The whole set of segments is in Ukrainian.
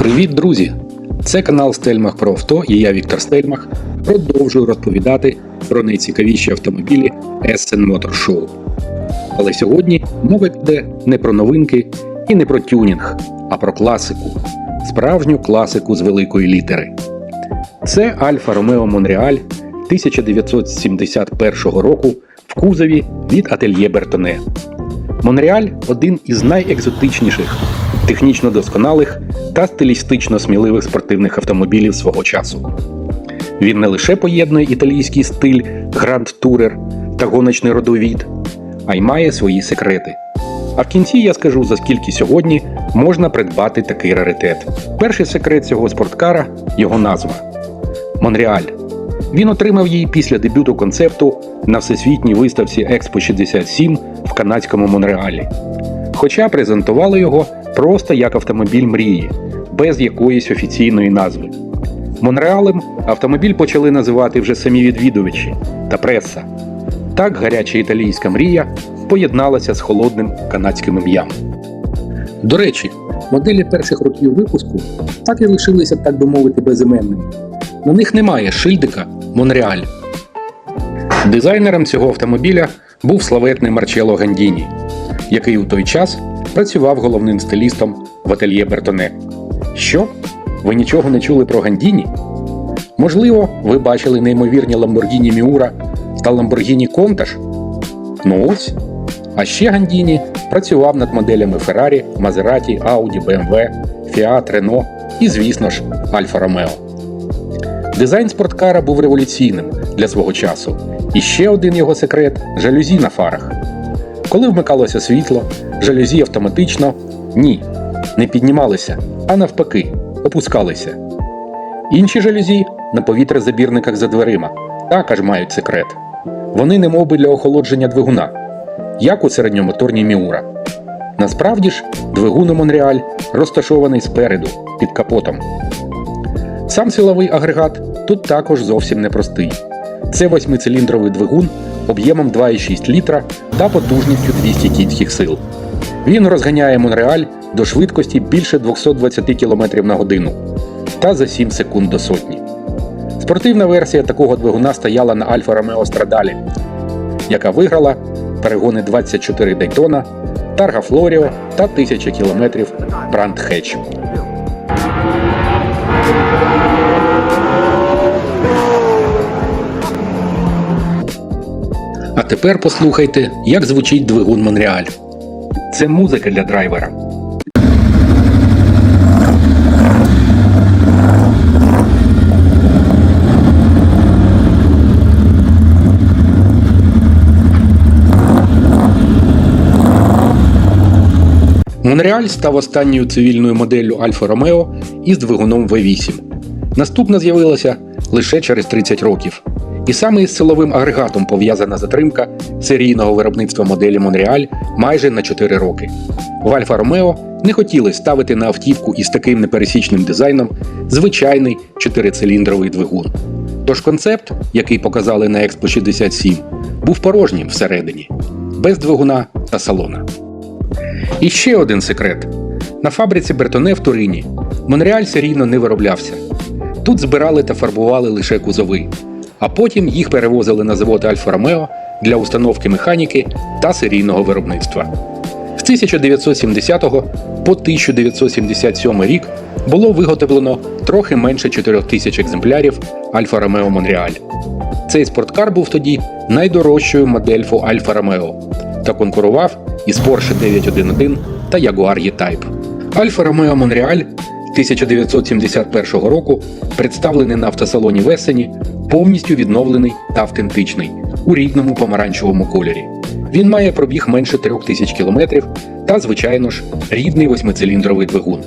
Привіт, друзі! Це канал Стельмах про авто і я Віктор Стельмах продовжую розповідати про найцікавіші автомобілі Essen Motor Show. Але сьогодні мова піде не про новинки і не про тюнінг, а про класику. Справжню класику з великої літери. Це Альфа Ромео Монреаль 1971 року в кузові від ательє Бертоне. Монреаль один із найекзотичніших, технічно досконалих та стилістично сміливих спортивних автомобілів свого часу. Він не лише поєднує італійський стиль Гранд Турер та гоночний родовід, а й має свої секрети. А в кінці я скажу, за скільки сьогодні можна придбати такий раритет. Перший секрет цього спорткара його назва Монреаль. Він отримав її після дебюту концепту на всесвітній виставці Експо 67 в канадському Монреалі. Хоча презентували його просто як автомобіль мрії, без якоїсь офіційної назви. Монреалем автомобіль почали називати вже самі відвідувачі та преса. Так гаряча італійська мрія поєдналася з холодним канадським ім'ям. До речі, моделі перших років випуску так і лишилися, так би мовити, безіменними. На них немає шильдика Монреаль. Дизайнером цього автомобіля був славетний Марчело Гандіні, який у той час працював головним стилістом в ательє Бертоне. Що? Ви нічого не чули про Гандіні? Можливо, ви бачили неймовірні Lamborghini Miura та Lamborghini Countach? Ну ось. А ще Гандіні працював над моделями Ferrari, Maserati, Audi, BMW, Fiat, Renault і, звісно ж, Alfa Romeo. Дизайн спорткара був революційним для свого часу. І ще один його секрет жалюзі на фарах. Коли вмикалося світло, жалюзі автоматично ні, не піднімалися, а навпаки, опускалися. Інші жалюзі на повітрязабірниках за дверима також мають секрет. Вони немовби для охолодження двигуна, як у середньомоторній Міура. Насправді ж, двигун у Монреаль розташований спереду, під капотом. Сам силовий агрегат тут також зовсім непростий. Це восьмициліндровий двигун об'ємом 2,6 літра та потужністю 200 кінських сил. Він розганяє Монреаль до швидкості більше 220 км на годину та за 7 секунд до сотні. Спортивна версія такого двигуна стояла на Альфа Ромео Страдалі, яка виграла перегони 24 Дейтона, Тарга Флоріо та 1000 км Бранд Хетч. Тепер послухайте, як звучить двигун Монреаль. Це музика для драйвера. Монреаль став останньою цивільною моделлю Альфа Ромео із двигуном V8. Наступна з'явилася лише через 30 років. І саме із силовим агрегатом пов'язана затримка серійного виробництва моделі Монреаль майже на 4 роки. В Альфа Ромео не хотіли ставити на автівку із таким непересічним дизайном звичайний чотирициліндровий двигун. Тож концепт, який показали на Експо 67, був порожнім всередині, без двигуна та салона. І ще один секрет: на фабриці Бертоне в Турині Монреаль серійно не вироблявся. Тут збирали та фарбували лише кузови, а потім їх перевозили на завод Альфа Ромео для установки механіки та серійного виробництва. З 1970 по 1977 рік було виготовлено трохи менше 4 тисяч екземплярів Альфа Ромео Монреаль. Цей спорткар був тоді найдорожчою модельфу Альфа Ромео та конкурував із Porsche 911 та Jaguar E-Type. Альфа Ромео Монреаль 1971 року представлений на автосалоні в Ессені, повністю відновлений та автентичний у рідному помаранчевому кольорі. Він має пробіг менше 3000 км та, звичайно ж, рідний восьмициліндровий двигун,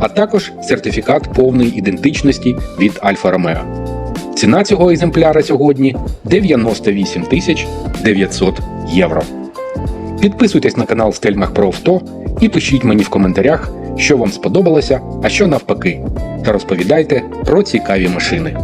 а також сертифікат повної ідентичності від Альфа Ромео. Ціна цього екземпляра сьогодні 98 тисяч 900 євро. Підписуйтесь на канал Стельмах про авто і пишіть мені в коментарях, що вам сподобалося, а що навпаки, та розповідайте про цікаві машини.